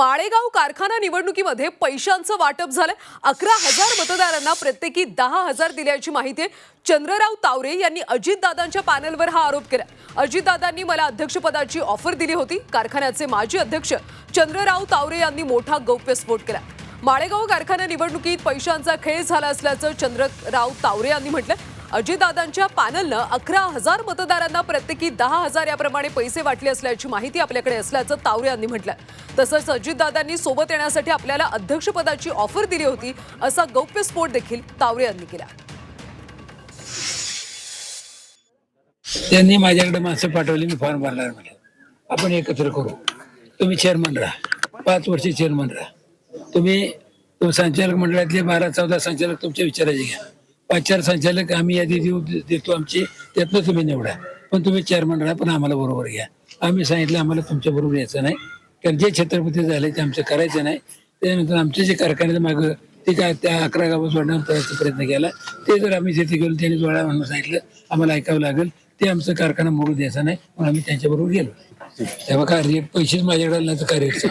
माळेगाव कारखाना निवडणुकीमध्ये पैशांचं वाटप झालं. अकरा हजार मतदारांना प्रत्येकी दहा हजार दिल्याची माहिती आहे. चंद्रराव तावरे यांनी अजितदादांच्या पॅनलवर हा आरोप केला. अजितदादांनी मला अध्यक्षपदाची ऑफर दिली होती. कारखान्याचे माजी अध्यक्ष चंद्रराव तावरे यांनी मोठा गौप्यस्फोट केला. माळेगाव कारखाना निवडणुकीत पैशांचा खेळ झाला असल्याचं चंद्रराव तावरे यांनी म्हटलं अजितदादांच्या पॅनलनं अकरा हजार मतदारांना प्रत्येकी दहा हजार याप्रमाणे पैसे वाटले असल्याची माहिती आपल्याकडे असल्याचं तावरे यांनी म्हटलं तसंच अजितदादांनी सोबत येण्यासाठी आपल्याला अध्यक्षपदाची ऑफर दिली होती असा गौप्यस्फोट देखील तावरे यांनी केला. त्यांनी माझ्याकडे माणसं पाठवली मी फॉर्म भरणार म्हणे. आपण एकत्र करू. तुम्ही चेअरमन राहा. पाच वर्ष चेअरमन राहा. तुम्ही संचालक मंडळातले बारा चौदा संचालक तुमच्या विचाराचे घ्या. चार संचालक आम्ही यादी देऊ देतो आमची त्यातनं तुम्ही निवडा. पण तुम्ही चेअरमन राहा पण आम्हाला बरोबर घ्या. आम्ही सांगितलं आम्हाला तुमच्या बरोबर यायचं नाही. कारण जे छत्रपती झाले ते आमचं करायचं नाही. त्यानंतर आमचे जे कारखान्याचं मागं ते काय त्या अकरा गावं सोडण्याचा करायचा प्रयत्न केला. ते जर आम्ही तिथे गेलो त्यांनी जोडा म्हणून सांगितलं आम्हाला ऐकावं लागेल. ते आमचं कारखाना मोडू द्यायचा नाही म्हणून आम्ही त्यांच्याबरोबर गेलो. तेव्हा का रेट पैसेच माझ्याकडे आले तर काय रेट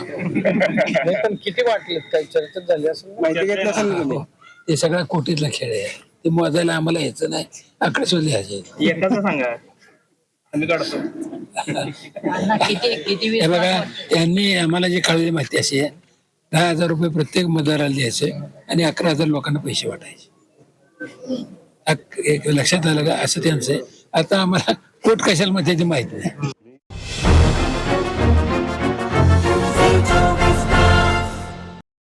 पण किती वाटले? काही चर्चा झाली असं माहिती घेतलं ते सगळा कोटीतला खेळ आहे. ते मोजायला आम्हाला यायचं नाही. आकडे सुद्धा लिहायचे एकाच सांगा. आम्ही काढतो. हे बघा त्यांनी आम्हाला जी कळलेली माहिती अशी आहे दहा हजार रुपये प्रत्येक मतदाराला द्यायचे आणि अकरा हजार लोकांना पैसे वाटायचे. अक- एक लक्षात आलं का? असं त्यांचं आहे. आता आम्हाला कोट कशाला माहिती आहे ते माहीत नाही.